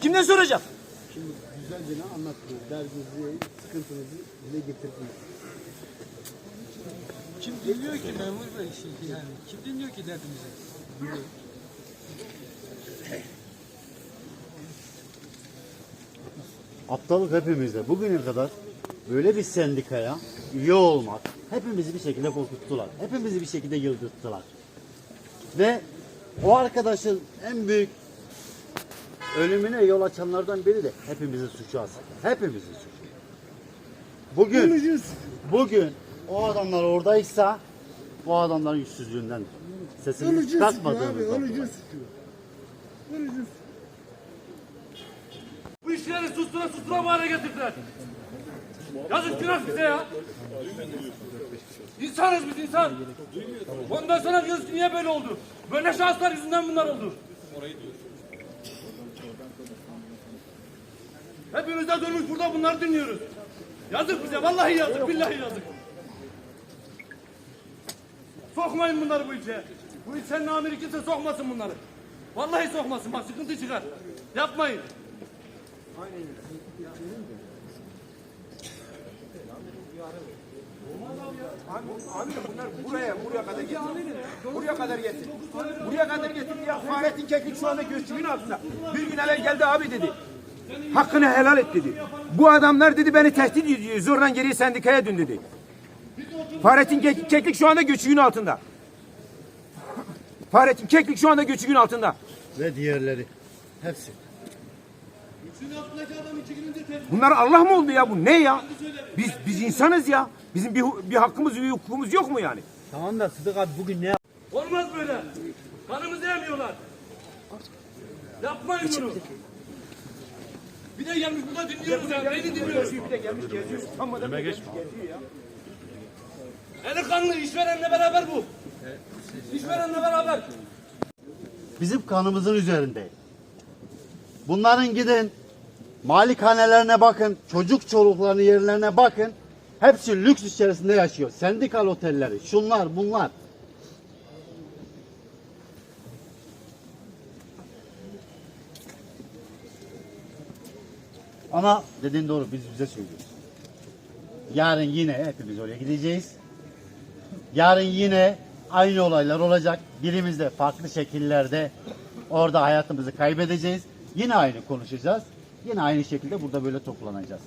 Kimden soracak? Şimdi güzelce anlattınız. Derdinizi, sıkıntınızı dile getirdiniz. Kim dinliyor ki memur bey şimdi yani? Kim dinliyor ki derdimizi? Aptallık hepimizde. Bugüne kadar böyle bir sendikaya üye olmak hepimizi bir şekilde korkuttular. Hepimizi bir şekilde yıldırttılar. Ve o arkadaşın en büyük ölümüne yol açanlardan biri de hepimizin suçu aslında. Hepimizin suçu. Bugün, bugün o adamlar oradaysa o adamların yüzsüzlüğünden sesini çıkartmadığımızdan dolayı. Bu işleri sustura sustura bu hale getirdiler. Yazık günah bize ya. İnsanız biz insan. Ondan sonra diyoruz ki niye böyle oldu? Böyle şanslar yüzünden bunlar oldu. Hepimiz de dönmüş burada bunları dinliyoruz. Yazık bize vallahi yazık billahi yazık. Sokmayın bunları bu ilçeye. Bu ilçenin amiri kimse sokmasın bunları. Vallahi sokmasın bak sıkıntı çıkar. Yapmayın. Abi bunlar buraya buraya kadar getir. Buraya kadar getir. Buraya kadar getir ya. Fahrettin Keklik şu anda göçümün altında. Bir gün evvel geldi abi dedi. Hakkını helal et dedi. Bu adamlar dedi beni tehdit ediyor. Zorla geriye sendikaya dön dedi. Fahrettin Kek- Keklik şu anda göçüğün altında. Fahrettin Keklik şu anda göçüğün altında. Ve diğerleri. Hepsi. Bunlar Allah mı oldu ya bu? Ne ya? Biz biz insanız ya. Bizim bir, bir hakkımız, bir hukukumuz yok mu yani? Tamam da Sıdık abi bugün ne Olmaz böyle. Kanımızı emiyorlar. Yapmayın bunu. Bir de gelmiş burada dinliyoruz ya. Beni dinliyoruz. Bir de gelmiş geziyor. Utanmadan gelmiş geziyor ya. Eli kanlı işverenle beraber bu. İşverenle beraber. bizim kanımızın üzerinde. Bunların gidin malikanelerine bakın, çocuk çoluklarının yerlerine bakın. Hepsi lüks içerisinde yaşıyor. Sendikal otelleri, şunlar bunlar. Ama dediğin doğru biz bize söylüyoruz. Yarın yine hepimiz oraya gideceğiz. Yarın yine aynı olaylar olacak. Birimiz de farklı şekillerde orada hayatımızı kaybedeceğiz. Yine aynı konuşacağız. Yine aynı şekilde burada böyle toplanacağız.